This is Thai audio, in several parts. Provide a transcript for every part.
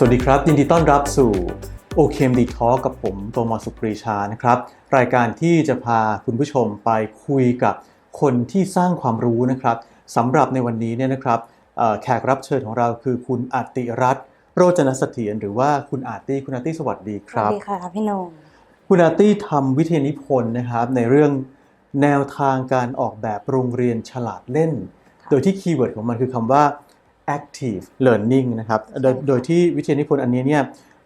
สวัสดีครับ ยินดีต้อนรับสู่โอเคมดีทอกับผมโตมอสุปรีชานะครับ รายการที่จะพาคุณผู้ชมไปคุยกับคนที่สร้างความรู้นะครับสำหรับในวันนี้เนี่ยนะครับเอ่อแขกรับเชิญของเราคือคุณอาติรัตน์โรจนเสถียรหรือว่าคุณอาตี้คุณอาตี้สวัสดีคสวัรัสบดีค่ะพี่โหนงคุณอาตี้ทำวิทยานิพนธ์นะครับในเรื่องแนวทางการออกแบบโรงเรียนฉลาดเล่น โดยที่คีย์เวิร์ดของมันคือคำว่า active learning นะครับ โดยใช่ค่ะโดยที่วิทยานิพนธ์อันนี้เนี่ย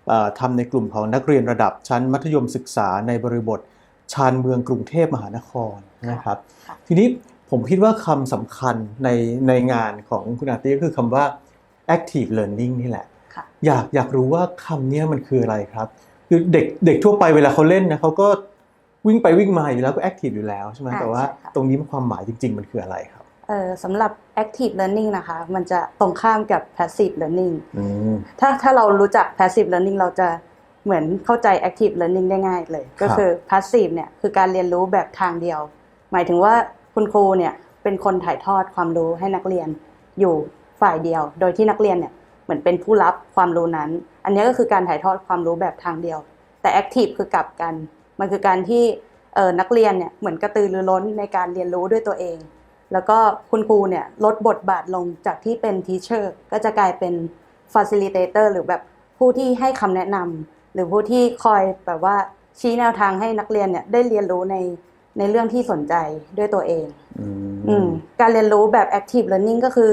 เอ่อทำในกลุ่มของนักเรียนระดับชั้นมัธยมศึกษาในบริบทชานเมืองกรุงเทพมหานครนะครับค่ะทีนี้ผมคิดว่าคำสำคัญในในงานของคุณอาตี้ก็คือคำว่า active learning นี่แหละค่ะอยากอยากรู้ว่าคำเนี้ยมันคืออะไรครับ คือเด็กเด็กทั่วไปเวลาเขาเล่นนะเขาก็วิ่งไปวิ่งมาอยู่แล้วก็แอคทีฟอยู่แล้วใช่ไหมอ่าแต่ว่าใช่ค่ะตรงนี้มันความหมายจริง ๆ มันคืออะไรครับเอ่อสำหรับ active learning นะคะ มันจะตรงข้ามกับ passive learning อืมถ้าถ้าเรารู้จัก passive learning เราจะเหมือนเข้าใจ active learning ได้ง่ายเลย ก็คือ passive เนี่ยคือการเรียนรู้แบบทางเดียว หมายถึงว่าคุณครูเนี่ยเป็นคนถ่ายทอดความรู้ให้นักเรียนอยู่ฝ่ายเดียว โดยที่นักเรียนเนี่ยเหมือนเป็นผู้รับความรู้นั้น อันนี้ก็คือการถ่ายทอดความรู้แบบทางเดียว แต่ active คือกลับกัน มันคือการที่เอ่อนักเรียนเนี่ยเหมือนกระตือรือร้นในการเรียนรู้ด้วยตัวเอง แล้วก็คุณครูเนี่ยลดบทบาทลงจากที่เป็น teacher ก็จะกลายเป็น facilitator หรือแบบผู้ที่ให้คำแนะนำหรือผู้ที่คอยแบบว่าชี้แนวทางให้นักเรียนเนี่ยได้เรียนรู้ในในเรื่องที่สนใจด้วยตัวเองอืมอืมการเรียนรู้แบบ active learning ก็คือ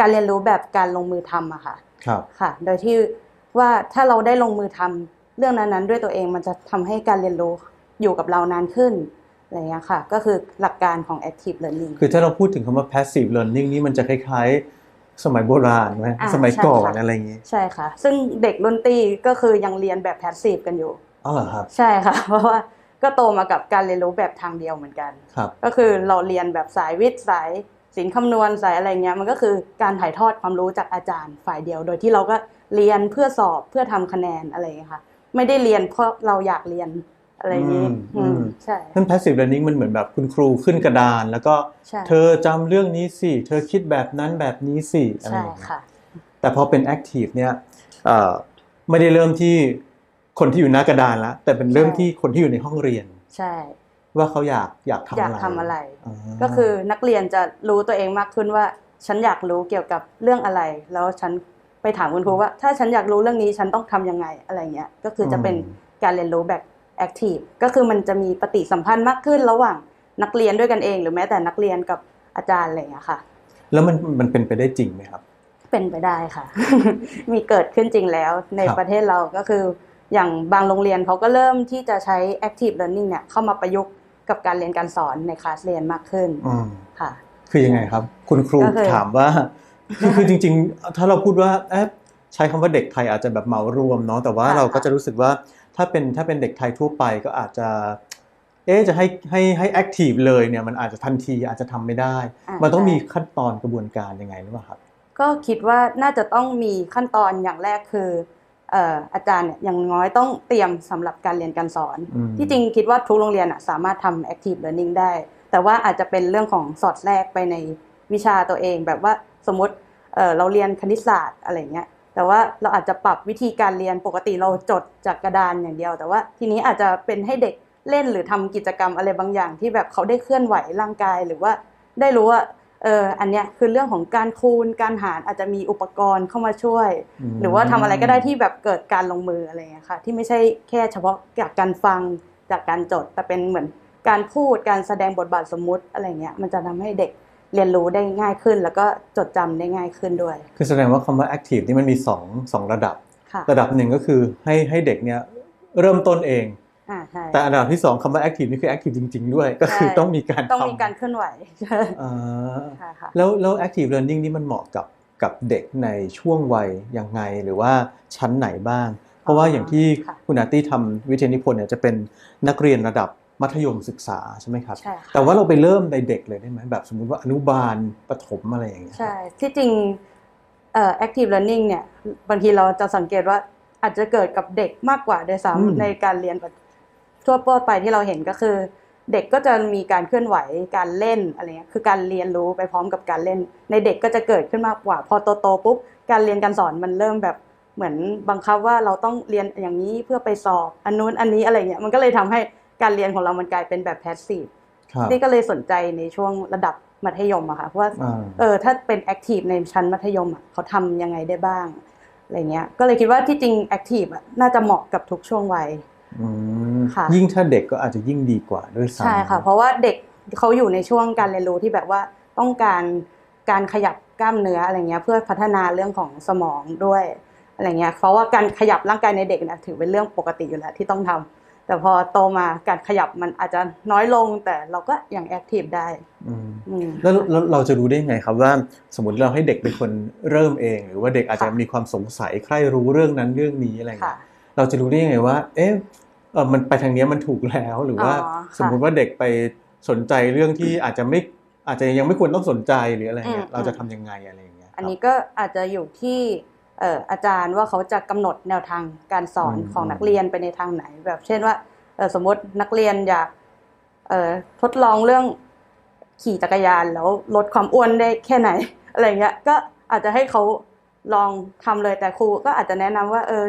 การเรียนรู้แบบการลงมือทำอะค่ะ ครับ ค่ะ โดยที่ว่าถ้าเราได้ลงมือทำเรื่องนั้นๆ ด้วยตัวเองมันจะทำให้การเรียนรู้อยู่กับเรานานขึ้น อะไรอย่างเงี้ยค่ะ ก็คือหลักการของ active learning คือถ้าเราพูดถึงคำว่า passive learning นี่มันจะคล้ายๆ สมัยโบราณไหมอ่าสมัยใช่ก่อนค่ะอะไรอย่างงี้ ใช่ค่ะ ซึ่งเด็กรุ่นตีก็คือยังเรียนแบบ passive กันอยู่อ๋อเหรอครับ ใช่ค่ะ เพราะว่าก็โตมากับการเรียนรู้แบบทางเดียวเหมือนกันครับก็คือเราเรียนแบบสายวิทย์สายศิลป์คำนวณสายอะไรเงี้ยมันก็คือการถ่ายทอดความรู้จากอาจารย์ฝ่ายเดียว โดยที่เราก็เรียนเพื่อสอบเพื่อทำคะแนนอะไรเงี้ยค่ะ ไม่ได้เรียนเพราะเราอยากเรียน อะไรอย่างนี้อืมอือืมมใช่นั่น passive learning มันเหมือนแบบคุณครูขึ้นกระดาน แล้วก็ใช่เธอจำเรื่องนี้สิ เธอคิดแบบนั้นแบบนี้สิอะไรอใช่ย่างเงี้ยค่ะแต่พอเป็น active เนี่ยเอ่อไม่ได้เริ่มที่คนที่อยู่หน้ากระดานแล้วแต่เป็นเริ่มใช่ที่คนที่อยู่ในห้องเรียน ใช่ ว่าเขาอยากอยากทำอยาอะกไรทำอะไราก็คือนักเรียนจะรู้ตัวเองมากขึ้นว่า ฉันอยากรู้เกี่ยวกับเรื่องอะไร แล้วฉันไปถามคุณครูว่า ถ้าฉันอยากรู้เรื่องนี้ฉันต้องทำยังไงอะไรเงี้ย ก็คือจะเป็นการเรียนรู้แบบ แอคทีฟก็คือมันจะมีปฏิสัมพันธ์มากขึ้นระหว่างนักเรียนด้วยกันเอง หรือแม้แต่นักเรียนกับอาจารย์อะไรเงี้ยค่ะ แล้วมันมันเป็นไปได้จริงไหมครับ เป็นไปได้ค่ะ มีเกิดขึ้นจริงแล้วในครับประเทศเราก็คือ อย่างบางโรงเรียนเขาก็เริ่มที่จะใช้ active learning เนี่ยเข้ามาประยุกต์กับการเรียนการสอนในคลาสเรียนมากขึ้นอืมค่ะ คือยังไงครับ คุณครูก็คือถามว่าคือคือจริง ๆ ถ้าเราพูดว่าเอ๊ะใช้คำว่าเด็กไทยอาจจะแบบเหมารวมเนาะแต่ว่าค่ะเราก็จะรู้สึกว่า ถ้าเป็นถ้าเป็นเด็กไทยทั่วไปก็อาจจะเอ๊ะจะให้ให้ให้แอคทีฟเลยเนี่ยมันอาจจะทันทีอาจจะทำไม่ได้อ่ามันต้องใช่มีขั้นตอนกระบวนการยังไงหรือเปล่าครับ ก็คิดว่าน่าจะต้องมีขั้นตอนอย่างแรกคือเอ่ออาจารย์เนี่ยอย่างน้อยต้องเตรียมสำหรับการเรียนการสอนอืมที่จริงคิดว่าทุกโรงเรียนอะสามารถทำ active learning ได้ แต่ว่าอาจจะเป็นเรื่องของสอดแทรกไปในวิชาตัวเอง แบบว่าสมมติเอ่อเราเรียนคณิตศาสตร์อะไรเงี้ย แต่ว่าเราอาจจะปรับวิธีการเรียนปกติเราจดจากกระดานอย่างเดียว แต่ว่าทีนี้อาจจะเป็นให้เด็กเล่นหรือทำกิจกรรมอะไรบางอย่าง ที่แบบเขาได้เคลื่อนไหวร่างกายหรือว่าได้รู้ว่าเอออันเนี้ยคือเรื่องของการคูณการหารอาจจะมีอุปกรณ์เข้ามาช่วยมหรือว่าทำอะไรก็ได้ที่แบบเกิดการลงมืออะไรอย่างเงี้ยค่ะ ที่ไม่ใช่แค่เฉพาะจากการฟังจากการจด แต่เป็นเหมือนการพูดการแสดงบทบาทสมมุติอะไรเงี้ยมันจะทำให้เด็ก เรียนรู้ได้ง่ายขึ้น แล้วก็จดจำได้ง่ายขึ้นด้วย คือแสดงว่าคำว่าแอคทีฟนี่มันมีสองสองระดับค่ะระดับหนึ่งก็คือให้ให้เด็กเนี่ยเริ่มต้นเองอ่าใช่แต่อันดับที่สองคำว่าแอคทีฟนี่คือแอคทีฟจริง ๆ ด้วย ก็คือใช่ต้องมีการต้องทำมีการเคลื่อนไหวอ่าค่ะค่ะแล้วแล้ว active learning นี่มันเหมาะกับกับเด็กในช่วงวัยยังไงหรือว่าชั้นไหนบ้าง เพราะว่าอย่างที่ค่ะคุณอาร์ตี้ทำวิทยานิพนธ์เนี่ยจะเป็นนักเรียนระดับ มัธยมศึกษาใช่ไหมครับ ใช่ค่ะแต่ว่าเราไปเริ่มในเด็กเลยได้ไหมแบบสมมุติว่าอนุบาลประถมอะไรอย่างเงี้ยใช่ที่จริงเอ่อ active learning เนี่ยบางทีเราจะสังเกตว่าอาจจะเกิดกับเด็กมากกว่าด้วยซ้ำในการเรียนแบบทั่วไปที่เราเห็นก็คือ เด็กก็จะมีการเคลื่อนไหวการเล่นอะไรเงี้ยคือการเรียนรู้ไปพร้อมกับการเล่น ในเด็กก็จะเกิดขึ้นมากกว่า พอโตๆปุ๊บการเรียนการสอนมันเริ่มแบบเหมือนบังคับว่าเราต้องเรียนอย่างนี้เพื่อไปสอบอันนู้นอันนี้อะไรเงี้ยมันก็เลยทำให้ การเรียนของเรามันกลายเป็นแบบแพสซีฟครับนี่ก็เลยสนใจในช่วงระดับมัธยมอะค่ะเพราะว่าอ่าเออถ้าเป็นแอคทีฟในชั้นมัธยมอะเขาทำยังไงได้บ้างอะไรเงี้ยก็เลยคิดว่าที่จริงแอคทีฟอะน่าจะเหมาะกับทุกช่วงวัยอืมค่ะยิ่งถ้าเด็กก็อาจจะยิ่งดีกว่าด้วยซ้ำใช่ค่ะ เพราะว่าเด็กเขาอยู่ในช่วงการเรียนรู้ที่แบบว่าต้องการการขยับกล้ามเนื้ออะไรเงี้ยเพื่อพัฒนาเรื่องของสมองด้วยอะไรเงี้ยเพราะว่าการขยับร่างกายในเด็กนะถือเป็นเรื่องปกติอยู่แล้วที่ต้องทำ แต่พอโตมาการขยับมันอาจจะน้อยลงแต่เราก็ยังแอคทีฟได้อืมอืมแล้วแล้วเราจะรู้ได้ไงครับว่าสมมติเราให้เด็กเป็นคนเริ่มเอง หรือว่าเด็กอาจจะค่ะมีความสงสัยใคร่รู้เรื่องนั้นเรื่องนี้อะไรค่ะเงี้ยเราจะรู้ได้ยังไงว่า เอ๊ะเออมันไปทางเนี้ยมันถูกแล้วหรือว่าอ๋อค่ะสมมุติว่าเด็กไปสนใจเรื่องที่อาจจะไม่อาจจะยังไม่ควรต้องสนใจหรืออะไรเงี้ยอืมเราจะทำยังไงอะไรอย่างเงี้ยครับอันนี้ก็อาจจะอยู่ที่เอ่ออาจารย์ว่าเขาจะกำหนดแนวทางการสอนอืมของนักเรียนไปในทางไหน แบบเช่นว่าเอ่อสมมตินักเรียนอยากเอ่อทดลองเรื่องขี่จักรยานแล้วลดความอ้วนได้แค่ไหนอะไรเงี้ยก็อาจจะให้เขาลองทำเลยแต่ครูก็อาจจะแนะนำว่าเออ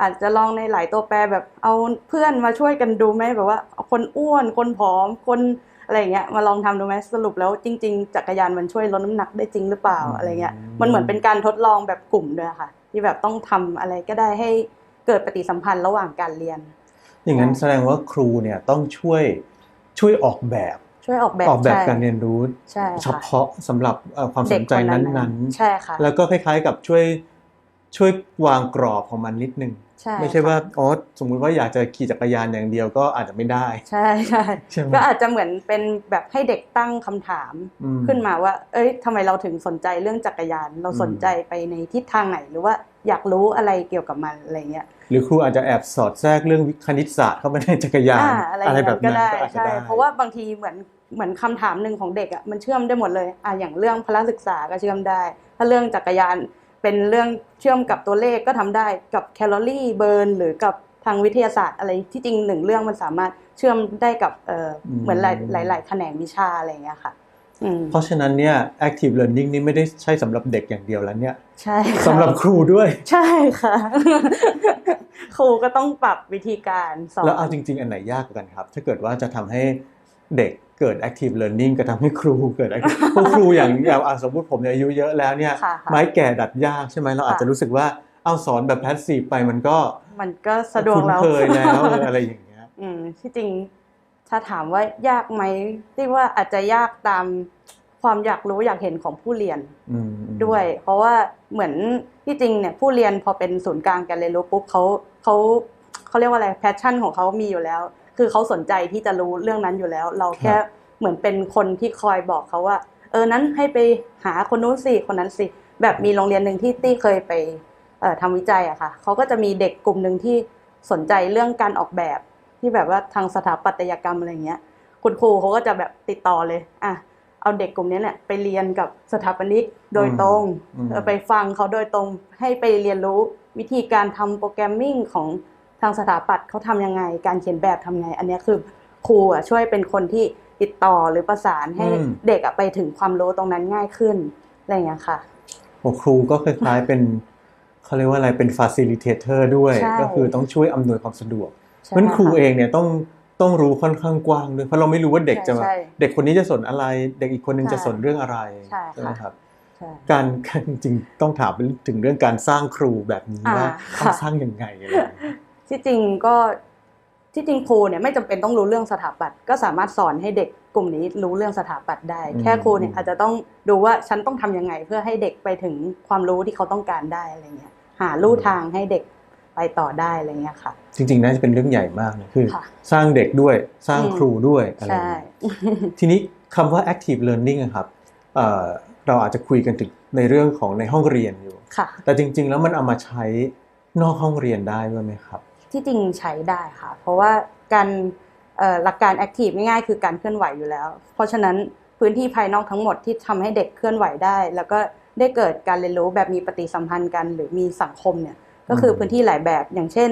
อาจจะลองในหลายตัวแปรแบบเอาเพื่อนมาช่วยกันดูไหมแบบว่าเอาคนอ้วนคนผอมคน อะไรเงี้ยมาลองทำดูไหมสรุปแล้วจริง ๆ จักรยานมันช่วยลดน้ำหนักได้จริงหรือเปล่าอะไรเงี้ยมันเหมือนเป็นการทดลองแบบกลุ่มด้วยค่ะ ที่แบบต้องทำอะไรก็ได้ให้เกิดปฏิสัมพันธ์ระหว่างการเรียน อย่างนั้นใช่แสดงว่าครูเนี่ยต้องช่วยช่วยออกแบบช่วยออกแบบออกแบบใช่การเรียนรู้ใช่เฉค่ะพาะสำหรับเอ่อความสเด็กนใจคนนั้นใช่ค่ะๆแล้วก็คล้ายๆกับช่วยช่วยวางกรอบของมันนิดนึง ใช่ไม่ใช่ว่าค่ะอ๋อสมมุติว่าอยากจะขี่จักรยานอย่างเดียวก็อาจจะไม่ได้ ใช่ใช่ใช่ไหมก็อาจจะเหมือนเป็นแบบให้เด็กตั้งคำถามอืมขึ้นมาว่า เอ้ยทำไมเราถึงสนใจเรื่องจักรยาน เราอืมสนใจไปในทิศทางไหนหรือว่าอยากรู้อะไรเกี่ยวกับมันอะไรเงี้ยหรือครูอาจจะแอบสอดแทรกเรื่องวิคณิตศาสตร์เข้ามาในจักรยานอ่าอะไรอย่างแบนั้บนก็นั้นได้ก็อาจจะใช่ได้เพราะว่าบางทีเหมือนเหมือนคำถามหนึ่งของเด็กอะมันเชื่อมได้หมดเลยอะอย่างเรื่องพละศึกษาก็เชื่อมได้ ถ้าเรื่องจักรยาน เป็นเรื่องเชื่อมกับตัวเลขก็ทำได้กับแคลอรี่เบิร์นหรือกับทางวิทยาศาสตร์อะไรที่จริงหนึ่งเรื่องมันสามารถเชื่อมได้กับเออเหมือนหลายหลายหลายแขนงวิชาอะไรอย่างเงี้ยค่ะอืมเพราะฉะนั้นเนี่ย active learning นี่ไม่ได้ใช่สำหรับเด็กอย่างเดียวแล้วเนี่ยใช่ค่ะสำหรับครูด้วย ใช่ค่ะ ครูก็ต้องปรับวิธีการสอนแล้วเอาจริง ๆ อันไหนยากกว่ากันครับ ถ้าเกิดว่าจะทำให้ เด็กเกิด active learning กับทำให้ครูเกิด active เพราะครูอย่างอย่างอะสมมติผมเนี่ยอายุเยอะแล้วเนี่ยค่ะค่ะไม้แก่ดัดยากใช่ไหมเราอาจจะรู้สึกว่าเอาสอนแบบ passive ไปมันก็ มันก็สะดวกคุ้นแล้วเคยแล้วเอออะไรอย่างเงี้ยอืมที่จริงถ้าถามว่ายากไหมที่ว่าอาจจะยากตามความอยากรู้อยากเห็นของผู้เรียนอืมด้วย เพราะว่าเหมือนที่จริงเนี่ยผู้เรียนพอเป็นศูนย์กลางการเรียนรู้ปุ๊บเขาเขาเขาเรียกว่าอะไรแพชชั่นของเขามีอยู่แล้ว คือเขาสนใจที่จะรู้เรื่องนั้นอยู่แล้ว เราแค่เหมือนเป็นคนที่คอยบอกเขาว่า เออนั้นให้ไปหาคนนู้นสิคนนั้นสิแบบมีโรงเรียนหนึ่งที่ตี้เคยไปเอ่อทำวิจัยอะค่ะเขาก็จะมีเด็กกลุ่มหนึ่งที่สนใจเรื่องการออกแบบที่แบบว่าทางสถาปัตยกรรมอะไรเงี้ย คุณครูเขาก็จะแบบติดต่อเลยอะเอาเด็กกลุ่มนี้เนี่ยไปเรียนกับสถาปนิกโดยตรงอืมเออไปฟังเขาโดยตรงให้ไปเรียนรู้วิธีการทำโปรแกรมมิ่งของ ทางสถาปัตย์เขาทำยังไง การเขียนแบบทำไง อันเนี้ยคือครูอะช่วยเป็นคนที่ติดต่อหรือประสานให้อืมเด็กอะไปถึงความรู้ตรงนั้นง่ายขึ้นอะไรอย่างเงี้ยค่ะโอ้ครูก็คล้ายๆเป็นเขาเรียกว่าอะไรเป็น facilitator ด้วยใช่ก็คือต้องช่วยอำนวยความสะดวกใช่เพราะฉะนั้นครูะเองเนี่ยต้องต้องรู้ค่อนข้างกว้างด้วยเพราะเราไม่รู้ว่าเด็กจะใช่ใช่เด็กคนนี้จะสนอะไร เด็กอีกคนนึงใช่จะสนเรื่องอะไรใช่ค่ะไหมครับใช่การการจริงๆต้องถามถึงเรื่องการสร้างครูแบบนี้อ่าว่าค่ะต้องสร้างยังไงอะไรอย่างเงี้ย ที่จริงก็ที่จริงครูเนี่ยไม่จำเป็นต้องรู้เรื่องสถาปัตย์ก็สามารถสอนให้เด็กกลุ่มนี้รู้เรื่องสถาปัตย์ได้อืมแค่ครูเนี่ยอาจจะต้องดูว่าฉันต้องทำยังไง เพื่อให้เด็กไปถึงความรู้ที่เขาต้องการได้อะไรเงี้ย หาลู่ทางให้เด็กไปต่อได้อะไรเงี้ยค่ะ จริงๆน่าจะเป็นเรื่องใหญ่มากนะคือค่ะสร้างเด็กด้วยสร้างอืมครูด้วยอะไรอใช่ย่างเงี้ยทีนี้คำว่า active learning อะครับเอ่อเราอาจจะคุยกันถึงในเรื่องของในห้องเรียนอยู่ค่ะแต่จริง ๆ แล้วมันเอามาใช้นอกห้องเรียนได้ด้วยไหมครับ ที่จริงใช้ได้ค่ะ เพราะว่าการเอ่อหลักการแอคทีฟง่ายๆคือการเคลื่อนไหวอยู่แล้ว เพราะฉะนั้นพื้นที่ภายนอกทั้งหมดที่ทำให้เด็กเคลื่อนไหวได้ แล้วก็ได้เกิดการเรียนรู้แบบมีปฏิสัมพันธ์กัน หรือมีสังคมเนี่ยก็คือมพื้นที่หลายแบบอย่างเช่น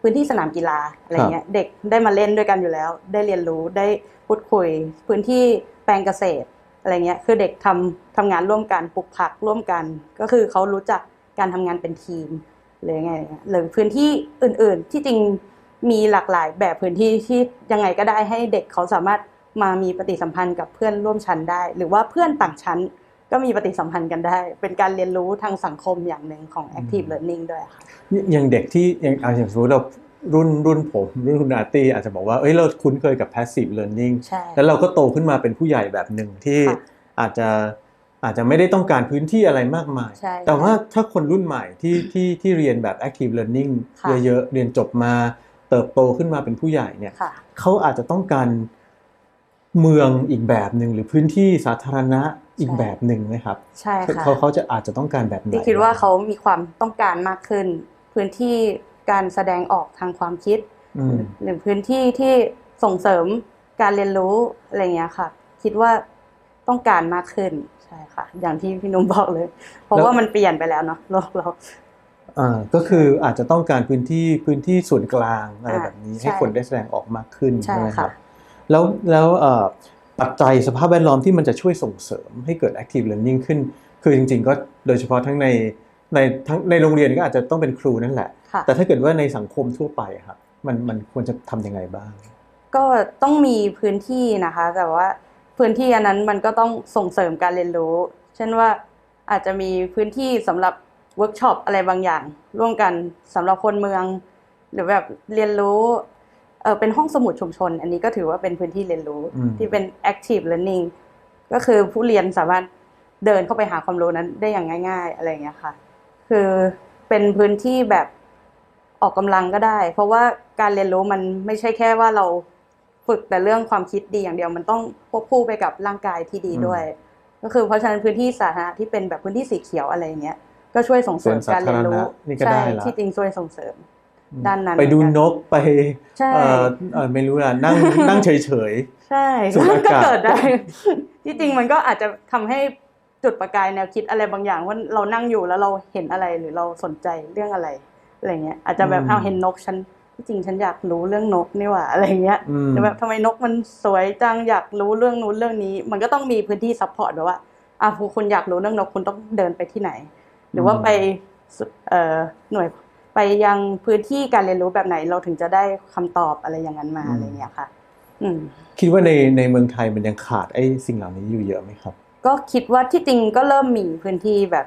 พื้นที่สนามกีฬาอะไรเงี้ยเด็กได้มาเล่นด้วยกันอยู่แล้ว ได้เรียนรู้ได้พูดคุย พื้นที่แปลงเกษตรอะไรเงี้ยคือเด็กทำทำงานร่วมกันปลูกผักร่วมกัน ก็คือเขารู้จักการทำงานเป็นทีม หรือไงเนี่ยหรือพื้นที่อื่นๆ ที่จริงมีหลากหลายแบบพื้นที่ที่ยังไงก็ได้ให้เด็กเขาสามารถมามีปฏิสัมพันธ์กับเพื่อนร่วมชั้นได้ หรือว่าเพื่อนต่างชั้นก็มีปฏิสัมพันธ์กันได้ เป็นการเรียนรู้ทางสังคมอย่างหนึ่งของ active learning ด้วยค่ะอย่างเด็กที่อย่างอะอย่างสมมติเรารุ่นรุ่นผมรุ่นคุณอาร์ตี้อาจจะบอกว่าเอ้ยเราคุ้นเคยกับ passive learning ใช่แล้วเราก็โตขึ้นมาเป็นผู้ใหญ่แบบหนึ่งที่ค่ะอาจจะ อาจจะไม่ได้ต้องการพื้นที่อะไรมากมายใช่แต่ว่าถ้าคนรุ่นใหม่ที่ที่ที่เรียนแบบ active learning ค่ะเยอะๆ เรียนจบมาเติบโตขึ้นมาเป็นผู้ใหญ่เนี่ยค่ะเขาอาจจะต้องการเมืองอีกแบบหนึ่งหรือพื้นที่สาธารณะอีกใช่แบบหนึ่งไหมครับ ใช่ค่ะเขาเขาจะอาจจะต้องการแบบไหนที่คิดว่าเขามีความต้องการมากขึ้น พื้นที่การแสดงออกทางความคิดอืมหรือพื้นที่ที่ส่งเสริมการเรียนรู้อะไรเงี้ยค่ะ คิดว่า ต้องการมากขึ้นใช่ค่ะ อย่างที่พี่นุ่มบอกเลย เพราะว่ามันเปลี่ยนไปแล้วเนาะโลกเราอ่าก็คืออาจจะต้องการพื้นที่พื้นที่ส่วนกลางอะไรอ่าแบบนี้ใช่ให้คนได้แสดงออกมากขึ้นใช่ไหมครัค่ะบแล้วแล้วเอ่อปัจจัยสภาพแวดล้อมที่มันจะช่วยส่งเสริมให้เกิด active learning ขึ้น คือจริง ๆ ก็โดยเฉพาะทั้งในในทั้งในโรงเรียนก็อาจจะต้องเป็นครูนั่นแหละค่ะแต่ถ้าเกิดว่าในสังคมทั่วไปครับมันมันควรจะทำยังไงบ้าง ก็ต้องมีพื้นที่นะคะ แต่ว่า พื้นที่อันนั้นมันก็ต้องส่งเสริมการเรียนรู้ เช่นว่าอาจจะมีพื้นที่สำหรับเวิร์กช็อปอะไรบางอย่าง ร่วมกันสำหรับคนเมือง หรือแบบเรียนรู้เออเป็นห้องสมุดชุมชน อันนี้ก็ถือว่าเป็นพื้นที่เรียนรู้ที่เป็น active learning ก็คือผู้เรียนสามารถเดินเข้าไปหาความรู้นั้นได้อย่างง่าย ๆ อะไรอย่างเงี้ยค่ะ คือเป็นพื้นที่แบบออกกำลังก็ได้ เพราะว่าการเรียนรู้มันไม่ใช่แค่ว่าเรา ฝึกแต่เรื่องความคิดดีอย่างเดียวมันต้องควบคู่ไปกับร่างกายที่ดีด้วย ก็คือเพราะฉะนั้นพื้นที่สาธารณะที่เป็นแบบพื้นที่สีเขียวอะไรอย่างเงี้ยก็ช่วยส่งเสริมการเรียนรู้ส่วนสาธารณะนี่ก็ใช่ได้ละที่จริงช่วยส่งเสริมด้านนั้นไปดูนกไปใช่เอ่อเอ่อไม่รู้อะนั่งนั่งเฉยใช่สูดอากาศก็เกิดได้ ที่จริงมันก็อาจจะทำให้จุดประกายแนวคิดอะไรบางอย่างว่าเรานั่งอยู่แล้วเราเห็นอะไรหรือเราสนใจเรื่องอะไรอะไรเงี้ยอาจจะแบบเอาเห็นนกฉัน ที่จริงฉันอยากรู้เรื่องนกนี่หว่าอะไรเงี้ยๆอืมหรือแบบทำไมนกมันสวยจังอยากรู้เรื่องนู้นเรื่องนี้ มันก็ต้องมีพื้นที่ซัพพอร์ตแบบว่าอะคุณอยากรู้เรื่องนกคุณต้องเดินไปที่ไหน หรือว่าไปสุเอ่อหน่วยไปยังพื้นที่การเรียนรู้แบบไหนเราถึงจะได้คำตอบอะไรอย่างนั้นมาอะไรเงี้ยค่ะอืมคิดว่าในในเมืองไทยมันยังขาดไอ้สิ่งเหล่านี้อยู่เยอะไหมครับ ก็คิดว่าที่จริงก็เริ่มมีพื้นที่แบบ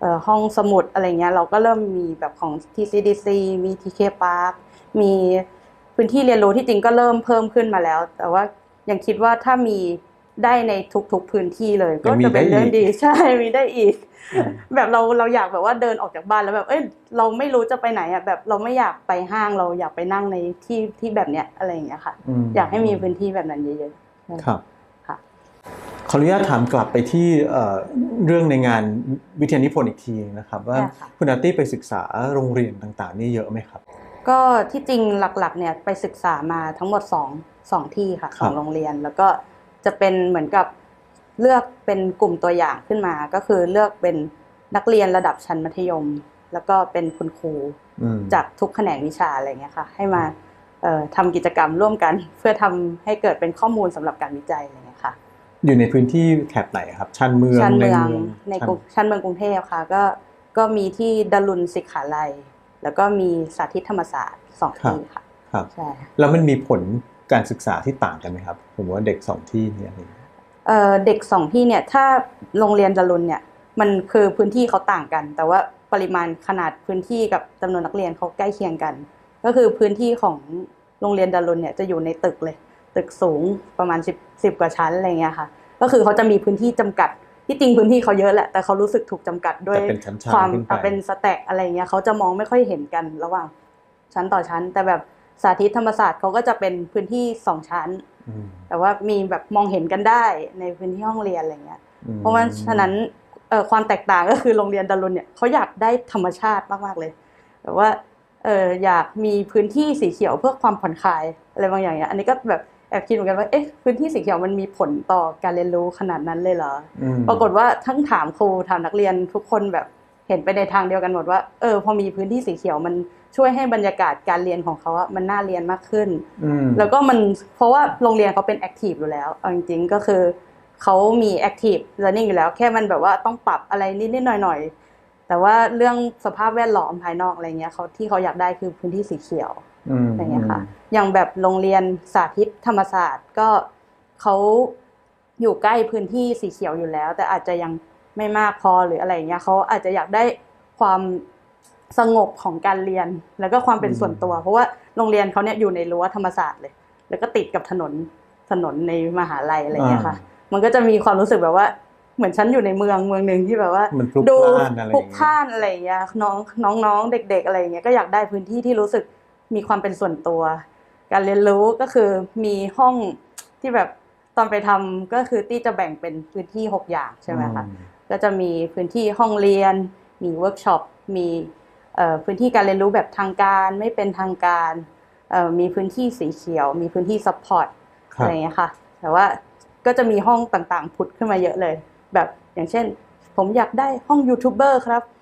เอ่อห้องสมุดอะไรเงี้ยเราก็เริ่มมีแบบของ TCDC มี TK Park มีพื้นที่เรียนรู้ที่จริงก็เริ่มเพิ่มขึ้นมาแล้ว แต่ว่ายังคิดว่าถ้ามีได้ในทุกๆพื้นที่เลย ก็ยังมีจะเป็นได้อีกเรื่องดีใช่มีได้อีกอืมแบบเราเราอยากแบบว่าเดินออกจากบ้านแล้วแบบ เอ้ยเราไม่รู้จะไปไหนอะแบบเราไม่อยากไปห้างเราอยากไปนั่งในที่ที่แบบเนี้ยอะไรอย่างเงี้ยค่ะมอยากให้มีพื้นที่แบบนั้นเยอะๆครับค่ะขออนุญาตถามกลับไปที่เอ่อเรื่องในงานวิทยานิพนธ์อีกทีนะครับ ว่าได้ค่ะคุณอาร์ตี้ไปศึกษาโรงเรียนต่างๆ นี่เยอะไหมครับ ก็ที่จริงหลักๆ เนี่ยไปศึกษามาทั้งหมดสองสองที่ค่ะคสรับองโรงเรียน แล้วก็จะเป็นเหมือนกับเลือกเป็นกลุ่มตัวอย่างขึ้นมา ก็คือเลือกเป็นนักเรียนระดับชั้นมัธยม แล้วก็เป็นคุณครูอืมจากทุกแขนงวิชาอะไรเงี้ยค่ะ ให้มาเอ่อทำกิจกรรมร่วมกัน เพื่อทำให้เกิดเป็นข้อมูลสำหรับการวิจัยอะไรเงี้ยค่ะอยู่ในพื้นที่แถบไหนครับชันเมืองชั้นในเมืองเมืองในชั้นกรุงชั้นเมืองกรุงเทพค่ะ ก็ก็มีที่ดารุณศิกขาลัย แล้วก็มีสาธิตธรรมศาสตร์สองที่ค่ะครับใช่แล้วมันมีผลการศึกษาที่ต่างกันไหมครับผมว่าเด็กสองที่เนี่ยอะไรอย่างเงี้ยเอ่อเด็กสองที่เนี่ยถ้าโรงเรียนดารุณเนี่ยมันคือพื้นที่เขาต่างกัน แต่ว่าปริมาณขนาดพื้นที่กับจำนวนนักเรียนเขาใกล้เคียงกัน ก็คือพื้นที่ของโรงเรียนดารุณเนี่ยจะอยู่ในตึกเลย ตึกสูงประมาณ 10 10กว่าชั้นอะไรเงี้ยค่ะ ก็คือเขาจะมีพื้นที่จำกัด ที่จริงพื้นที่เขาเยอะแหละแต่เขารู้สึกถูกจำกัดด้วยแต่เป็นชั้นๆความขึ้นไปอะเป็นสแต็กอะไรเงี้ยเขาจะมองไม่ค่อยเห็นกันระหว่าง ชั้นต่อชั้น แต่แบบสาธิตธรรมศาสตร์เขาก็จะเป็นพื้นที่สองชั้นอืมแต่ว่ามีแบบมองเห็นกันได้ในพื้นที่ห้องเรียนอะไรเงี้ยอืมเพราะว่าฉะนั้นเอ่อความแตกต่างก็คือโรงเรียนดารุณเนี่ยเขาอยากได้ธรรมชาติมากๆเลยแบบว่าเอออยากมีพื้นที่สีเขียวเพื่อความผ่อนคลายอะไรบางอย่างเนี่ยอันนี้ก็แบบ แอบคิดเหมือนกันว่าเอ๊ะพื้นที่สีเขียวมันมีผลต่อการเรียนรู้ขนาดนั้นเลยเหรออืมปรากฏว่าทั้งถามครูถามนักเรียนทุกคนแบบเห็นไปในทางเดียวกันหมดว่าเออพอมีพื้นที่สีเขียวมันช่วยให้บรรยากาศการเรียนของเขาอะมันน่าเรียนมากขึ้นอืมแล้วก็มันเพราะว่าโรงเรียนเขาเป็นแอคทีฟอยู่แล้วเอาจริงๆก็คือเขามีแอคทีฟ e a r n i n g อยู่แล้ว แค่มันแบบว่าต้องปรับอะไรนิดๆหน่อยๆแต่แต่ว่าเรื่องสภาพแวดล้อมภายนอกอะไรเงี้ยเขาที่เขาอยากได้คือพื้นที่สีเขียวอืมอะไรเงี้ยค่ะ อย่างแบบโรงเรียนสาธิตธรรมศาสตร์ก็เขาอยู่ใกล้พื้นที่สีเขียวอยู่แล้ว แต่อาจจะยังไม่มากพอหรืออะไรเงี้ยเขาอาจจะอยากได้ความสงบของการเรียนแล้วก็ความเป็นส่วนตัว เพราะว่าโรงเรียนเขาเนี่ยอยู่ในรั้วธรรมศาสตร์เลย แล้วก็ติดกับถนนถนนในมหาลัยอะไรเงี้ยค่ะ มันก็จะมีความรู้สึกแบบว่า เหมือนฉันอยู่ในเมืองเมืองหนึ่งที่แบบว่ามันพลุกดูพล่านอะไรอพลุย่ากงพเงี้ยล่านอะไรอย่างเงี้ยน้องน้องๆเด็ก ๆ อะไรอย่างเงี้ยก็อยากได้พื้นที่ที่รู้สึกมีความเป็นส่วนตัว การเรียนรู้ก็คือมีห้องที่แบบตอนไปทำก็คือตี้จะแบ่งเป็นพื้นที่หกอย่างใช่ไหมคะอืก็จะมีพื้นที่ห้องเรียน มีเวิร์กช็อปมีเอ่อพื้นที่การเรียนรู้แบบทางการไม่เป็นทางการเอ่อมีพื้นที่สีเขียว มีพื้นที่ซัพพอร์ตคอะรับไรอย่างเงี้ยค่ะ แต่ว่าก็จะมีห้องต่างๆผุดขึ้นมาเยอะเลย แบบอย่างเช่น ผมอยากได้ห้องยูทูบเบอร์ครับอ๋อจำ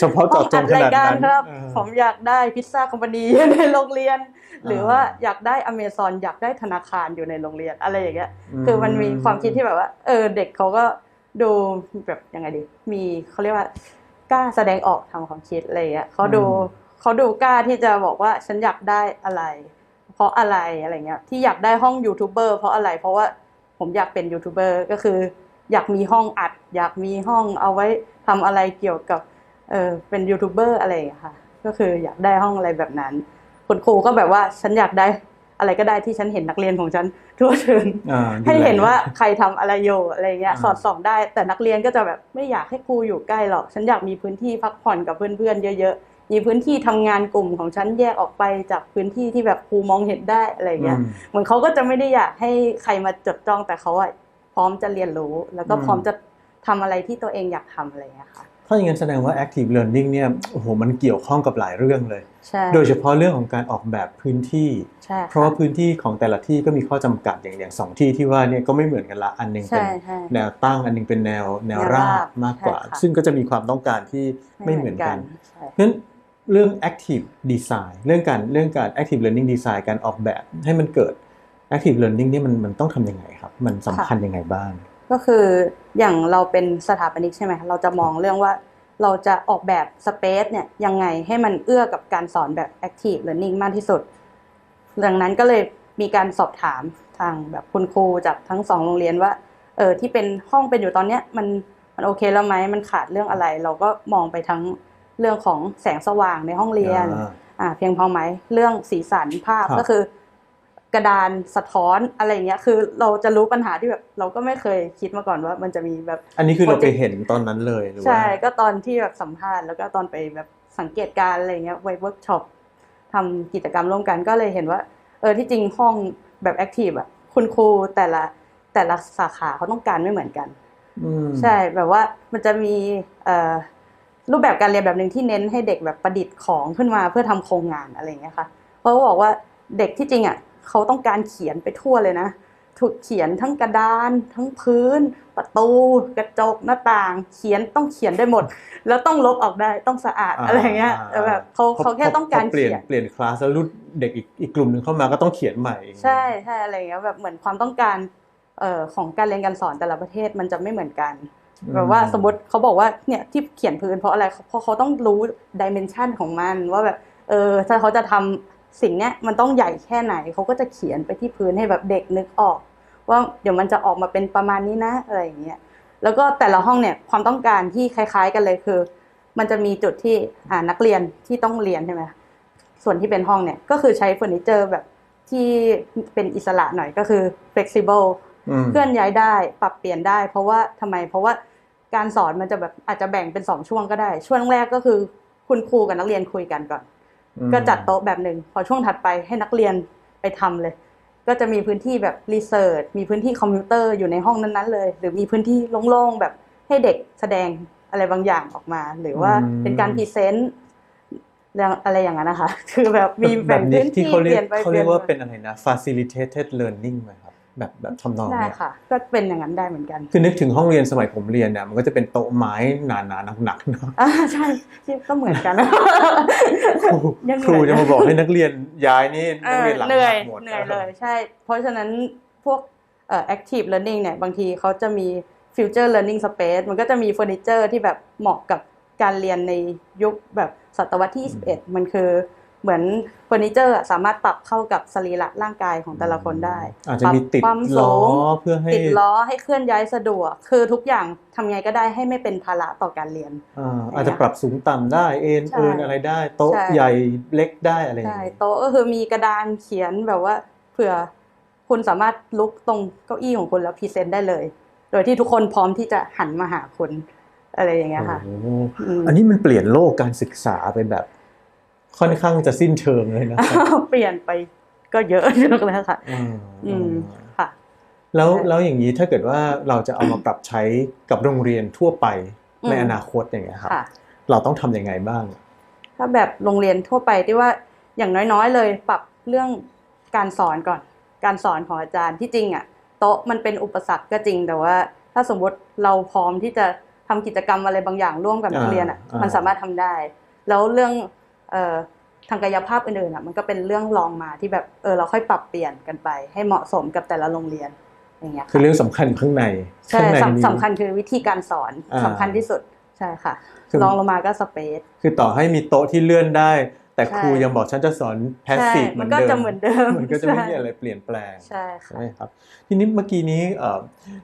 เฉพาะห้เจาะองจอังดขรายนาดการนั้นครับเออผมอยากได้พิซซ่าคอมพานีในโรงเรียน หรือว่าอยากได้อเมซอนอยากได้ธนาคารอยู่ในโรงเรียนอะไรอย่างเงี้ยคือมันมีความคิดที่แบบว่า เออเด็กเขาก็ดูแบบยังไงดี มีเขาเรียกว่ากล้าแสดงออกทางความคิดอะไรอย่างเงี้ยเขาดูเขาดูกล้าที่จะบอกว่าฉันอยากได้อะไร เพราะอะไรอะไรเงี้ยที่อยากได้ห้องยูทูบเบอร์เพราะอะไรเพราะว่าผมอยากเป็นยูทูบเบอร์ก็คือ อยากมีห้องอัด อยากมีห้องเอาไว้ทำอะไรเกี่ยวกับเออเป็นยูทูบเบอร์อะไรอย่างเงี้ยค่ะ ก็คืออยากได้ห้องอะไรแบบนั้นคุณครูก็แบบว่าฉันอยากได้อะไรก็ได้ที่ฉันเห็นนักเรียนของฉันทั่วถึงอ่าให้เห็นดูแลว่าใครทำอะไรอยู่อะไรเงี้ยอ่าสอดส่องได้ แต่นักเรียนก็จะแบบไม่อยากให้ครูอยู่ใกล้หรอก ฉันอยากมีพื้นที่พักผ่อนกับเพื่อนๆเยอะๆมีพื้นที่ทำงานกลุ่มของฉันแยกออกไปจากพื้นที่ที่แบบครูมองเห็นได้อะไรเงี้ยอืมเหมือนเขาก็จะไม่ได้อยากให้ใครมาจดจ้องแต่เขาอะพ ร้อมจะเรียนรู้ แล้วก็อืมพร้อมจะทำอะไรที่ตัวเองอยากทำอะไรเงี้ยค่ะถ้าอย่างนั้นแสดงว่า active learning เนี่ยโอ้โหมันเกี่ยวข้องกับหลายเรื่องเลยใช่โดยเฉพาะเรื่องของการออกแบบพื้นที่ใช่เพราะว่าพื้นที่ของแต่ละที่ก็มีข้อจำกัดอย่างอย่างสองที่ที่ว่าเนี่ยก็ไม่เหมือนกันละอันหนึงเป็ใช่นใช่แนวตั้งอันหนึงเป็นแนวแนวแนวราราบบมากกว่าใช่ค่ะซึ่งก็จะมีความต้องการที่ไม่เหมือนกันใช่เพราะฉะนั้นเรื่อง active design เรื่องการเรื่องการ active learning design การออกแบบให้มันเกิด active learning เนี่ยมันมันต้องทำยังไงครับ มันสำคัญยังไงบ้าง ก็คืออย่างเราเป็นสถาปนิกใช่ไหมคะเราจะมองเรื่องว่าเราจะออกแบบสเปซเนี่ยยังไงให้มันเอื้อกับการสอนแบบ active learning มากที่สุด ดังนั้นก็เลยมีการสอบถามทางแบบคุณครูจากทั้งสองโรงเรียนว่าเออที่เป็นห้องเป็นอยู่ตอนเนี้ยมันมันโอเคแล้วไหมมันขาดเรื่องอะไร เราก็มองไปทั้งเรื่องของแสงสว่างในห้องเรียนอ่าอ่าเพียงพอไหมเรื่องสีสันภาพครับก็คือ กระดานสะท้อนอะไรอย่างเงี้ย คือเราจะรู้ปัญหาที่แบบเราก็ไม่เคยคิดมาก่อนว่ามันจะมีแบบ อันนี้คือเราไปเห็นตอนนั้นเลยหรือว่าใช่ก็ตอนที่แบบสัมภาษณ์แล้วก็ตอนไปแบบสังเกตการณ์อะไรเงี้ยไว้เวิร์กช็อปทำกิจกรรมร่วมกันก็เลยเห็นว่า เออที่จริงห้องแบบแอคทีฟอะคุณครูแต่ละแต่ละสาขาเขาต้องการไม่เหมือนกันอืมใช่แบบว่ามันจะมีเอ่อรูปแบบการเรียนแบบหนึ่งที่เน้นให้เด็กแบบประดิษฐ์ของขึ้นมาเพื่อทำโครงงานอะไรอย่างเงี้ยค่ะเพราะเขาบอกว่าเด็กที่จริงอะ เขาต้องการเขียนไปทั่วเลยนะถูกเขียนทั้งกระดาน ทั้งพื้น ประตู กระจกหน้าต่าง เขียนต้องเขียนได้หมด แล้วต้องลบออกได้ต้องสะอาดอะไรอย่างเงี้ยแต่แบบเขาเขาแค่ต้องการเปลี่ยนเขียนเปลี่ยนคลาสแล้วรุ่นเด็กอีกอีกกลุ่มหนึ่งเข้ามาก็ต้องเขียนใหม่ ใช่ใช่อะไรอย่างเงี้ยแบบเหมือนความต้องการเอ่อของการเรียนการสอนแต่ละประเทศมันจะไม่เหมือนกันแบบว่าสมมติเขาบอกว่าเนี่ยที่เขียนพื้นเพราะอะไรเพราะเขาต้องรู้ดิเมนชันของมันว่าแบบเออถ้าเขาจะทำ สิ่งเนี้ยมันต้องใหญ่แค่ไหนเขาก็จะเขียนไปที่พื้นให้แบบเด็กนึกออก ว่าเดี๋ยวมันจะออกมาเป็นประมาณนี้นะอะไรอย่างเงี้ยแล้วก็แต่ละห้องเนี่ยความต้องการที่คล้าย ๆ กันเลยคือ มันจะมีจุดที่อ่านักเรียนที่ต้องเรียนใช่ไหมส่วนที่เป็นห้องเนี่ยก็คือใช้เฟอร์นิเจอร์แบบที่เป็นอิสระหน่อยก็คือ flexible มเคลื่อนย้ายได้ปรับเปลี่ยนได้ เพราะว่าทำไม เพราะว่าการสอนมันจะแบบอาจจะแบ่งเป็นสองช่วงก็ได้ ช่วงแรกก็คือคุณครูกับนักเรียนคุยกันก่อนอืม ก็จัดโต๊ะแบบหนึ่งพอช่วงถัดไปให้นักเรียนไปทำเลย ก็จะมีพื้นที่แบบรีเสิร์ชมีพื้นที่คอมพิวเตอร์อยู่ในห้องนั้นๆเลย หรือมีพื้นที่โล่งๆแบบให้เด็กแสดงอะไรบางอย่างออกมา หรือว่าเป็นการพรีเซนต์เรื่องอะไรอย่างนั้นนะคะ คือแบบมีแบแบ่งบนี้พื้นที่ที่เขาเปเรียลี่กยนไปเขาเปเรีลี่ยยกนว่ามาเป็นอะไรนะ facilitated learning ไหมครับ แบบแบบทำนองได้เนี้ยค่ะ ก็เป็นอย่างนั้นได้เหมือนกัน คือนึกถึงห้องเรียนสมัยผมเรียนเนี่ยมันก็จะเป็นโต๊ะไม้หนาๆหนักๆเนาะอ่าใช่ที่ก็เหมือนกันครูยังเหครูมือนจะมาบอกให้นักเรียนย้ายนี่เอนักอเรียนหลังเหนื่อยหักหมดเหนื่อยเลยใช่ เพราะฉะนั้นพวกเอ่อ active learning เนี่ยบางทีเขาจะมี future learning space มันก็จะมีเฟอร์นิเจอร์ที่แบบเหมาะกับการเรียนในยุคแบบศตวรรษที่ 21 มันคือ เหมือนเฟอร์นิเจอร์อะสามารถปรับเข้ากับสรีระร่างกายของแต่ละคนได้อาจจะมีติดปรับความล้อสูงเพื่อให้ติดล้อให้เคลื่อนย้ายสะดวก คือทุกอย่างทำไงก็ได้ให้ไม่เป็นภาระต่อการเรียนอ่าอาจจะปรับสูงต่ำได้เอ็นใช่เอินอะไรได้ โต๊ะใช่ใหญ่เล็กได้อะไรอย่างใช่เงี้ยโต๊ะก็คือมีกระดานเขียนแบบว่าเผื่อคุณสามารถลุกตรงเก้าอี้ของคุณแล้วพรีเซนต์ได้เลย โดยที่ทุกคนพร้อมที่จะหันมาหาคุณอะไรอย่างเงี้ยค่ะโอ้โหมอันนี้มันเปลี่ยนโลกการศึกษาไปแบบ ค่อนข้างจะสิ้นเชิงเลยนะครับเปลี่ยนไปก็เยอะเยอะแล้วค่ะ อืมอืมค่ะ แล้วใช่แล้วอย่างนี้ถ้าเกิดว่าเราจะเอามาปรับใช้กับโรงเรียนทั่วไปอืมในอนาคตอย่างเงี้ยครับค่ะเราต้องทำยังไงบ้าง ถ้าแบบโรงเรียนทั่วไปที่ว่าอย่างน้อยๆ เลยปรับเรื่องการสอนก่อน การสอนของอาจารย์ที่จริงอะโต๊ะมันเป็นอุปสรรคก็จริงแต่ว่า ถ้าสมมติเราพร้อมที่จะทำกิจกรรมอะไรบางอย่างร่วมกับนักเรียนอะอ่ามัมันสามารถทำได้ แล้วเรื่องเอ่อ ทางกายภาพอื่นๆอะมันก็เป็นเรื่องรองมาที่แบบเออเราค่อยปรับเปลี่ยนกันไป ให้เหมาะสมกับแต่ละโรงเรียนอย่างเงี้ยคือค่ะเรื่องสำคัญข้างในใช่ข้างในสำมีสำคัญคือวิธีการสอนอ่าสำคัญที่สุดใช่ค่ะคือรองลงมาก็สเปซคือต่อให้มีโต๊ะที่เลื่อนได้ แต่ใช่ครูยังบอกฉันจะสอนแพสซีฟใช่เหมืมัอนนก็เดิมจะเหมือนเดิมมันก็จะไม่ใช่มีอะไรเปลี่ยนแปลงใช่ค่ะใช่ครับ ทีนี้เมื่อกี้นี้เอ่อ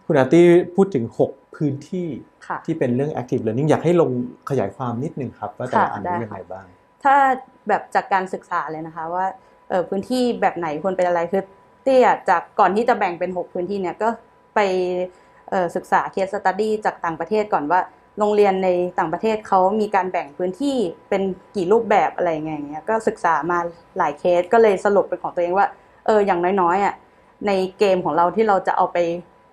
คุณอาร์ตี้พูดถึง 6 พื้นที่ค่ะที่เป็นเรื่อง active learning อยากให้ลงขยายความนิดนึงครับว่าแต่ละค่ะอันได้นี้ค่ะยังไงบ้าง ถ้าแบบจากการศึกษาเลยนะคะ ว่าเออพื้นที่แบบไหนควรเป็นอะไรคือเตี้ยจากก่อนที่จะแบ่งเป็น 6 พื้นที่เนี่ยก็ไปศึกษาเคสสตัดดี้จากต่างประเทศก่อนว่าโรงเรียนในต่างประเทศเขามีการแบ่งพื้นที่เป็นกี่รูปแบบอะไรอย่างเงี้ยก็ศึกษามาหลายเคสก็เลยสรุปเป็นของตัวเองว่าเอออย่างน้อยๆอะในเกมของเราที่เราจะเอาไป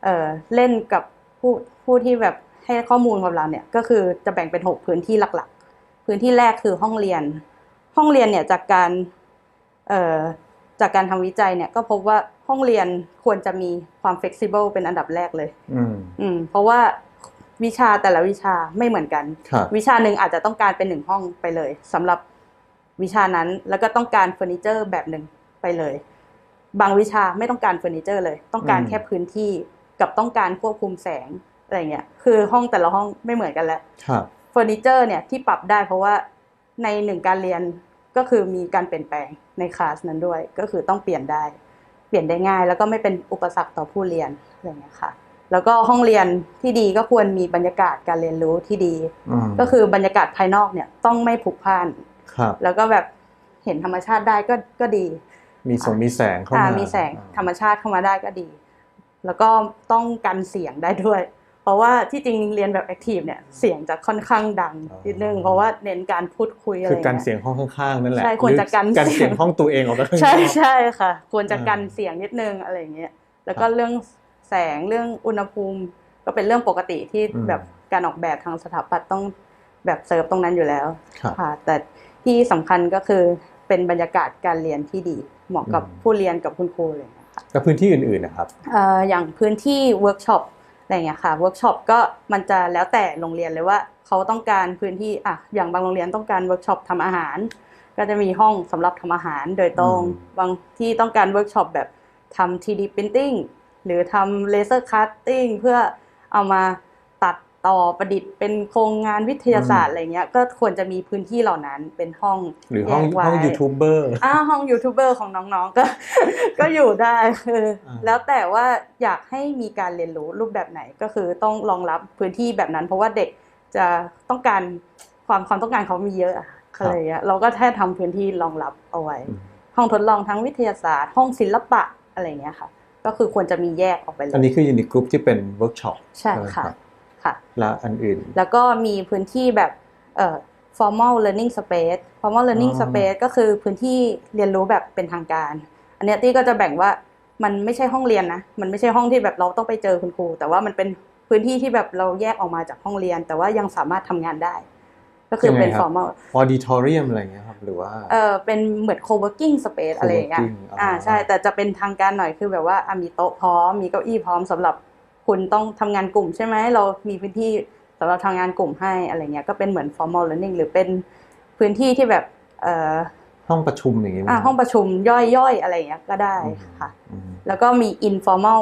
เออเล่นกับผู้ผู้ที่แบบให้ข้อมูลกับเราเนี่ยก็คือจะแบ่งเป็น 6 พื้นที่หลักๆ พื้นที่แรกคือห้องเรียน ห้องเรียนเนี่ยจากการเอ่อจากการทำวิจัยเนี่ยก็พบว่าห้องเรียนควรจะมีความ flexible เป็นอันดับแรกเลยอืมอืมเพราะว่าวิชาแต่ละวิชาไม่เหมือนกันครับวิชาหนึ่งอาจจะต้องการเป็นหนึ่งห้องไปเลยสำหรับวิชานั้นแล้วก็ต้องการเฟอร์นิเจอร์แบบหนึ่งไปเลย บางวิชาไม่ต้องการเฟอร์นิเจอร์เลย ต้องการแค่พื้นที่กับต้องการควบคุมแสงอะไรเงี้ยคือห้องแต่ละห้องไม่เหมือนกันแล้วครับ เฟอร์นิเจอร์เนี่ยที่ปรับได้เพราะว่าในหนึ่งการเรียนก็คือมีการเปลี่ยนแปลงในคลาสนั้นด้วย ก็คือต้องเปลี่ยนได้ เปลี่ยนได้ง่าย แล้วก็ไม่เป็นอุปสรรคต่อผู้เรียนอะไรอย่างเงี้ยค่ะ แล้วก็ห้องเรียนที่ดีก็ควรมีบรรยากาศการเรียนรู้ที่ดีอืมก็คือบรรยากาศภายนอกเนี่ยต้องไม่ผุพล่านครับแล้วก็แบบเห็นธรรมชาติได้ก็ก็ดี มีสงมีแสงเข้าอ่ามามีแสงธรรมชาติเข้ามาได้ก็ดี แล้วก็ต้องกันเสียงได้ด้วย เพราะว่าที่จริงเรียนแบบแอคทีฟเนี่ยเสียงจะค่อนข้างดังนิดนึงเพราะว่าเน้นการพูดคุยอะไรคือการเงี้ยเสียงห้องข้างๆนั่นแหละใช่ควรจะกันหอการเสีเสียยงงห้องตัวเองออกไปข้างนอกใช่ใช่ค่ะ ควรจะอ่ากันเสียงนิดนึงอะไรอย่างเงี้ยแล้วก็ครับเรื่องแสงเรื่องอุณหภูมิ ก็เป็นเรื่องปกติที่อืมแบบการออกแบบทางสถาปัตย์ต้องแบบเซิร์ฟตรงนั้นอยู่แล้วครับค่ะ แต่ที่สำคัญก็คือเป็นบรรยากาศการเรียนที่ดีเหมาะกับอืมผู้เรียนกับคุณครูเลยนะคะแล้วพื้นที่อื่นๆนะครับเอ่ออย่างพื้นที่เวิร์กช็อป อะไรอย่างเงี้ยค่ะเวิร์กช็อปก็มันจะแล้วแต่โรงเรียนเลยว่าเขาต้องการพื้นที่อะอย่างบางโรงเรียนต้องการเวิร์กช็อปทำอาหาร ก็จะมีห้องสำหรับทำอาหารโดยตรงอืมบางที่ต้องการเวิร์กช็อปแบบทำ 3D Printing หรือทำ Laser Cutting เพื่อเอามา ตัดต่อประดิษฐ์เป็นโครงงานวิทยาศาสตร์อะไรเงี้ยก็ควรจะมีพื้นที่เหล่านั้นเป็นห้องหรือห้องแยกไว้ห้องยูทูบเบอร์อ่าห้องยูทูบเบอร์ของน้องๆก็ก็อยู่ได้คืออาแล้วแต่ว่าอยากให้มีการเรียนรู้รูปแบบไหนก็คือต้องรองรับพื้นที่แบบนั้น เพราะว่าเด็กจะต้องการความความต้องการเขามีเยอะอะอะไรอย่างเงี้ยเราก็แค่ทำพื้นที่รองรับเอาไว้อืมห้องทดลองทั้งวิทยาศาสตร์ ห้องศิลปะอะไรอย่างเงี้ยค่ะ ก็คือควรจะมีแยกออกไปเลยอันนี้คืออยู่ในกลุ่มที่เป็นเวิร์กช็อปใช่ค่ะ ค่ะและอันอื่น แล้วก็มีพื้นที่แบบเอ่อ formal learning space formal learning อ๋อ space ก็คือพื้นที่เรียนรู้แบบเป็นทางการ อันเนี้ยตี้ก็จะแบ่งว่ามันไม่ใช่ห้องเรียนนะ มันไม่ใช่ห้องที่แบบเราต้องไปเจอคุณครู แต่ว่ามันเป็นพื้นที่ที่แบบเราแยกออกมาจากห้องเรียน แต่ว่ายังสามารถทำงานได้ ก็คือเป็นยังไงครับ formal ออดิทอเรียมอะไรเงี้ยครับ หรือว่า เออเป็นเหมือน co-working space อะไรอย่างเงี้ย co-working อ๋ออ่อ่าใช่ แต่จะเป็นทางการหน่อยคือแบบว่าอะมีโต๊ะพร้อม มีเก้าอี้พร้อมสำหรับ คุณต้องทำงานกลุ่มใช่ไหมเรามีพื้นที่สำหรับทำงานกลุ่มให้อะไรเงี้ยก็เป็นเหมือน formal learning หรือเป็นพื้นที่ที่แบบเอ่อห้องประชุมอย่างงี้ไหมอ่าห้องประชุมย่อยๆ อะไรเงี้ยก็ได้อืมค่ะอืมแล้วก็มี informal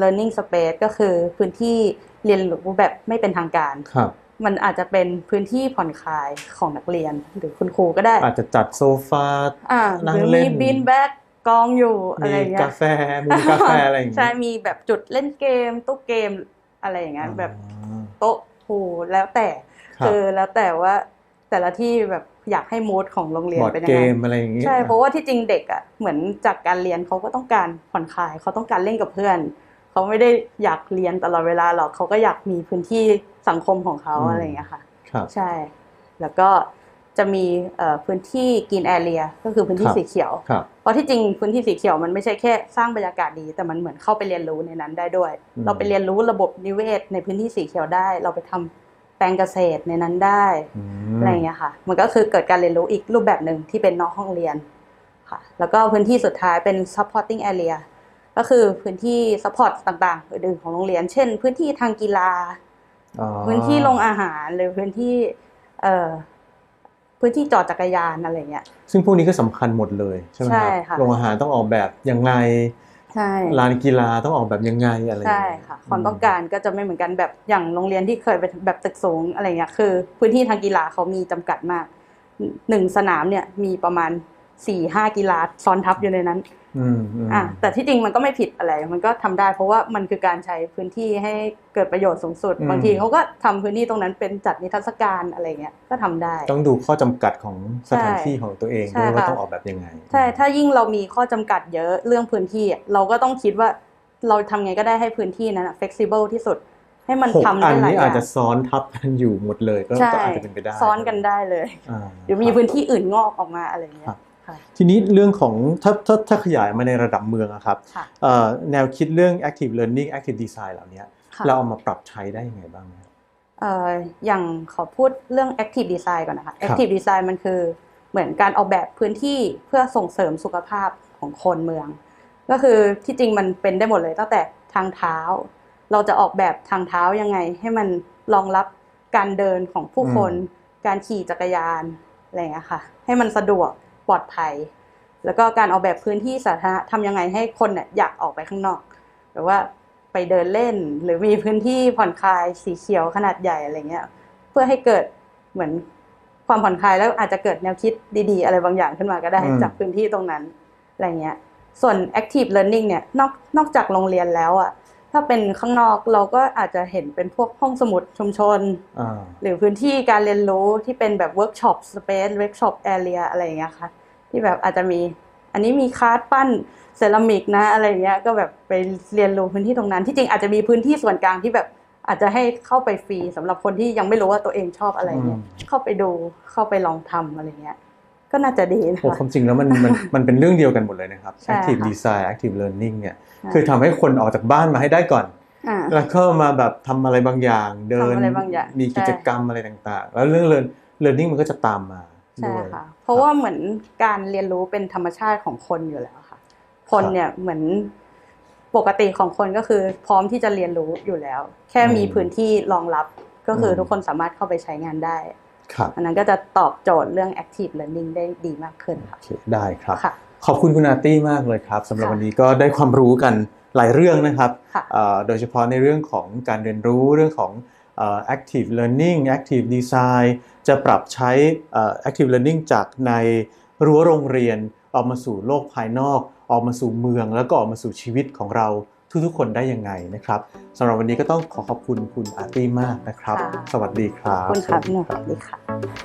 learning space ก็คือพื้นที่เรียนรู้แบบไม่เป็นทางการครับมันอาจจะเป็นพื้นที่ผ่อนคลายของนักเรียนหรือคุณครูก็ได้ อาจจะจัดโซฟาอ่านั่หงรือเล่มีนบีนแบ็ก กองอยู่อะมีไรอย่างเงี้กายแฟมีกาแฟอะไรอย่างใช่เงี้ยมีแบบจุดเล่นเกมตู้เกมอะไรอย่างเงี้ยแบบอ่าโต๊ะพูลแล้วแต่ครับคือแล้วแต่ว่าแต่ละที่แบบอยากให้มูดของโรงเรียนบอร์ดเป็นยัเกงไงมอะไรอย่างเงี้ยใช่เพราะว่าที่จริงเด็กอะเหมือนจากการเรียนเขาก็ต้องการผ่อนคลายเขาต้องการเล่นกับเพื่อนเขาไม่ได้อยากเรียนตลอดเวลาหรอกเขาก็อยากมีพื้นที่สังคมของเขาอะไรอย่างเงี้ยค่ะครับใช่ แล้วก็จะมีเอ่อพื้นที่กินแอเรียก็คือพื้นที่ครับสีเขียวค รับเพราะที่จริงพื้นที่สีเขียวมันไม่ใช่แค่สร้างบรรยากาศดี แต่มันเหมือนเข้าไปเรียนรู้ในนั้นได้ด้วยอืมเราไปเรียนรู้ระบบนิเวศ ในพื้นที่สีเขียวได้ เราไปทำแปลงเกษตรในนั้นได้อืมอะไรอย่างเงี้ยค่ะ มันก็คือเกิดการเรียนรู้อีกรูปแบบหนึ่งที่เป็นนอกห้องเรียนค่ะ แล้วก็พื้นที่สุดท้ายเป็น supporting area ก็คือพื้นที่ support ต่างๆอื่นๆของโรงเรียน เช่น พื้นที่ทางกีฬาอ๋อพื้นที่โรงอาหารหรือพื้นที่เอ่อ พื้นที่จอดจักรยานอะไรเงี้ย ซึ่งพวกนี้ก็สำคัญหมดเลยใช่ไหมใช่ครับค่ะโรงอาหารต้องออกแบบยังไงใช่ลานกีฬาต้องออกแบบยังไงอะไรอย่างใช่เงี้ยค่ะความต้องการก็จะไม่เหมือนกันแบบอย่างโรงเรียนที่เคยไปแบบตึกสูงอะไรเงี้ยคือ พื้นที่ทางกีฬาเขามีจำกัดมากหนึ่งสนามเนี่ยมีประมาณสี่ห้ากีฬาซ้อนทับอยู่ในนั้น อืมอืมอะแต่ที่จริงมันก็ไม่ผิดอะไร มันก็ทำได้เพราะว่ามันคือการใช้พื้นที่ให้เกิดประโยชน์สูงสุด บางทีเขาก็ทำพื้นที่ตรงนั้นเป็นจัดนิทรรศการอะไรเงี้ยก็ทำได้ ต้องดูข้อจำกัดของสถานใช่ที่ของตัวเองใช่ด้วยว่าค่ะต้องออกแบบยังไง ใช่ ถ้ายิ่งเรามีข้อจำกัดเยอะเรื่องพื้นที่อะเราก็ต้องคิดว่าเราทำไงก็ได้ให้พื้นที่นั้นอะ flexible ที่สุดให้มันหกทำอัได้นหลายนี้ออาจย่างจะซ้อนทับกันอยู่หมดเลยก็ใช่ก็อาจจะเป็นไปได้ ซ้อนกันได้เลยอ่าหรือมีพื้นที่อื่นงอกออกมาอะไรเงี้ครัยบค่ะ ทีนี้เรื่องของถ้าถ้าถ้าขยายมาในระดับเมืองอะครับค่ะเอ่อแนวคิดเรื่อง active learning active design เหล่านี้ค่ะเราเอามาปรับใช้ได้ยังไงบ้างไหมเอ่ออย่างขอพูดเรื่อง active design ก่อนนะคะครับ active design มันคือเหมือนการออกแบบพื้นที่เพื่อส่งเสริมสุขภาพของคนเมือง ก็คือที่จริงมันเป็นได้หมดเลยตั้งแต่ทางเท้า เราจะออกแบบทางเท้ายังไง ให้มันรองรับการเดินของผู้คน การขี่จักรยานอะไรอย่างเงี้ยค่ะ ให้มันสะดวก ปลอดภัย แล้วก็การออกแบบพื้นที่สาธารณะทำยังไงให้คนเนี่ยอยากออกไปข้างนอกหรือว่าไปเดินเล่นหรือมีพื้นที่ผ่อนคลายสีเขียวขนาดใหญ่อะไรเงี้ย เพื่อให้เกิดเหมือนความผ่อนคลายแล้วอาจจะเกิดแนวคิดดีๆ อะไรบางอย่างขึ้นมาก็ได้อืมจากพื้นที่ตรงนั้นอะไรเงี้ย ส่วน active learning เนี่ยนอกนอกจากโรงเรียนแล้วอะ ถ้าเป็นข้างนอกเราก็อาจจะเห็นเป็นพวกห้องสมุดชุมชนอ่าหรือพื้นที่การเรียนรู้ที่เป็นแบบเวิร์กช็อปสเปซเวิร์กช็อปแอเรียอะไรอย่างเงี้ยค่ะ ที่แบบอาจจะมี อันนี้มีคาร์ดปั้นเซรามิกนะอะไรอย่างเงี้ยก็แบบไปเรียนรู้พื้นที่ตรงนั้น ที่จริงอาจจะมีพื้นที่ส่วนกลางที่แบบอาจจะให้เข้าไปฟรีสำหรับคนที่ยังไม่รู้ว่าตัวเองชอบอะไรเงี้ยอืมเข้าไปดูเข้าไปลองทำอะไรเงี้ยก็น่าจะดีนะโอ้คะความจริงแล้วมันมันมันเป็นเรื่องเดียวกันหมดเลยนะครับใช่ active ค่ะ design active learning เนี่ยใช่ คือทำให้คนออกจากบ้านมาให้ได้ก่อนอ่าแล้วก็มาแบบทำอะไรบางอย่าง เดินทำอะไรบางอย่างมีกิจกรรมอะไรต่างๆ แล้วเรื่อง learn learning มันก็จะตามมาใช่ด้วยค่ะ เพราะว่าเหมือนการเรียนรู้เป็นธรรมชาติของคนอยู่แล้วค่ะ คนเนี่ยเหมือนปกติของคนก็คือพร้อมที่จะเรียนรู้อยู่แล้ว แค่มีอืมพื้นที่รองรับก็คืออมทุกคนสามารถเข้าไปใช้งานได้ครับอันนั้นก็จะตอบโจทย์เรื่อง active learning ได้ดีมากขึ้นโอค่ะเคได้ครับค่ะ ขอบคุณคุณอาร์ตี้มากเลยครับสำหรับค่ะวันนี้ก็ได้ความรู้กันหลายเรื่องนะครับค่ะเอ่อโดยเฉพาะในเรื่องของการเรียนรู้เรื่องของเอ่อ active learning active design จะปรับใช้เอ่อ active learning จากในรั้วโรงเรียน ออกมาสู่โลกภายนอก ออกมาสู่เมือง แล้วก็ออกมาสู่ชีวิตของเรา ทุกๆคนได้ยังไงนะครับสำหรับวันนี้ก็ต้องขอขอบคุณคุณอาร์ตี้มากนะครับค่ะสวัสดีครับขอบคุณครับสหวันูสดีครับดีค่ะ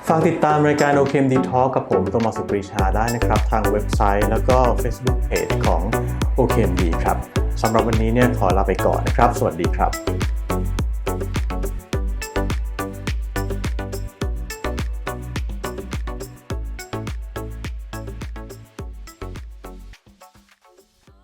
ฝากติดตามรายการ OKMD Talk กับผมโตมัสสุปรีชาได้นะครับ ทางเว็บไซต์แล้วก็ Facebook Page ของ OKMD ครับสำหรับวันนี้เนี่ยขอลาไปก่อนนะครับ สวัสดีครับ